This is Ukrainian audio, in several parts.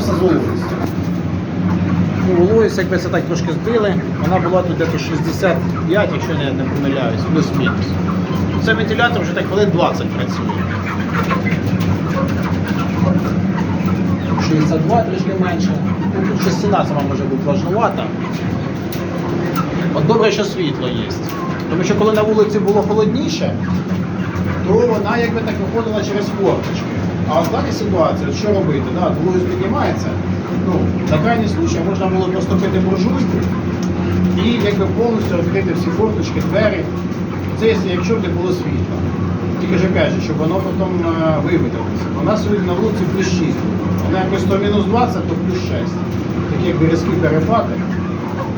З вологістю. Ну, Вологість, якби це так трошки збили, вона була тут десь 65, якщо я не помиляюсь, плюс-мінус. Це вентилятор вже так хвилин 20 працює. 62 трішки менше. Тут ще стіна може бути важнувата. От добре, що світло є. Тому що коли на вулиці було холодніше, то вона якби так виходила через форточки. А в даній ситуації, що робити? Да, вулиць піднімається. Ну, на крайній случай можна було просто пити буржуйку і якби повністю відкрити всі форточки, двері. Це якщо- б не було світла. Тільки ж каже, щоб воно потім е, вивітрилося. У нас сьогодні на вулиці плюс 6. Вона якось то мінус 20, то плюс 6. Такі якби різкі перепади.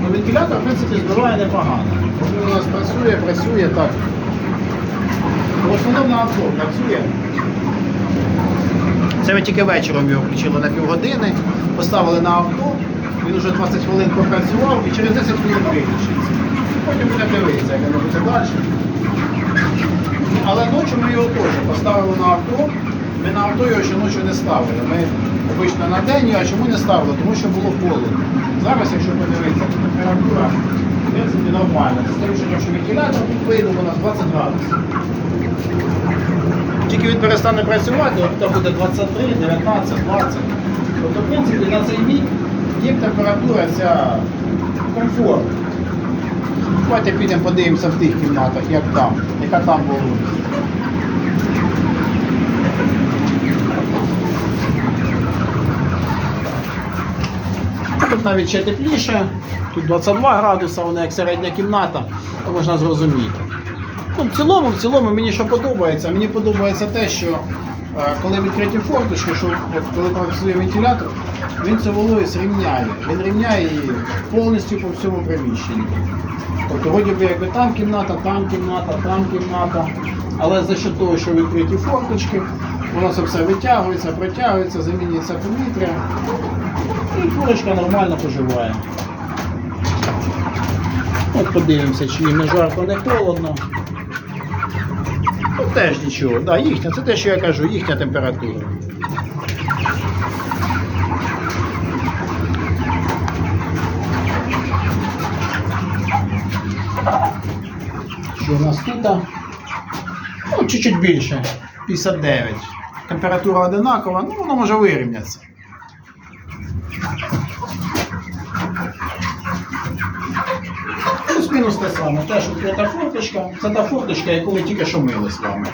Ну, вентилятор, в принципі, збиває непогано. Він у нас працює, працює так. В основному на авто працює. Це ми тільки вечором його включили на півгодини, поставили на авто, він вже 20 хвилин попрацював і через 10 хвилин виключиться. Потім буде дивитися, як воно буде далі. Але ночі ми його теж поставили на авто. Ми на авто його ще ночі не ставили. Ми обично на день, а чому не ставили? Тому що було холодно. Зараз, якщо подивитися, температура в принципі нормальна. З тим, що вентилятор тут вийде у нас 20 градусів. Тільки він перестане працювати, там буде 23, 19, 20. Тобто, в принципі, на цей вік їм температура ця комфортна. Давайте підемо подивимося в тих кімнатах, як там, яка там була. Тут навіть ще тепліше, тут 22 градуси, вона як середня кімната, то можна зрозуміти. Ну, в цілому, в цілому мені що подобається. Мені подобається те, що е, коли відкриті форточки, що коли працює вентилятор, він цю вологість рівняє. Він рівняє її повністю по всьому приміщенню. Тобто, вроді би, якби там кімната, там кімната, там кімната. Але за що того, що відкриті форточки, воно це все витягується, протягується, замінюється повітря. І курочка нормально поживає. От подивимося, чи їм не жарко, не холодно. Ну, теж нічого, да, їхня, це те, що я кажу, їхня температура. Що у нас тут? Ну, чуть-чуть більше, 59. Температура одинакова, ну воно може вирівнятися. Плюс-мінус те саме. це та форточка. Це та форточка, яку ми тільки що мили з вами.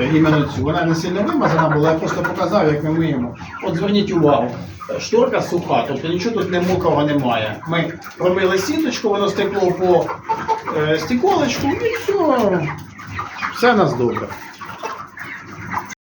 Е, Іменно цю. Вона не сильно вимазана була, я просто показав, як ми миємо. От зверніть увагу. Шторка суха, тобто нічого тут не мокрого немає. Ми промили сіточку, воно стекло по е, стіколочку і все. Все у нас добре.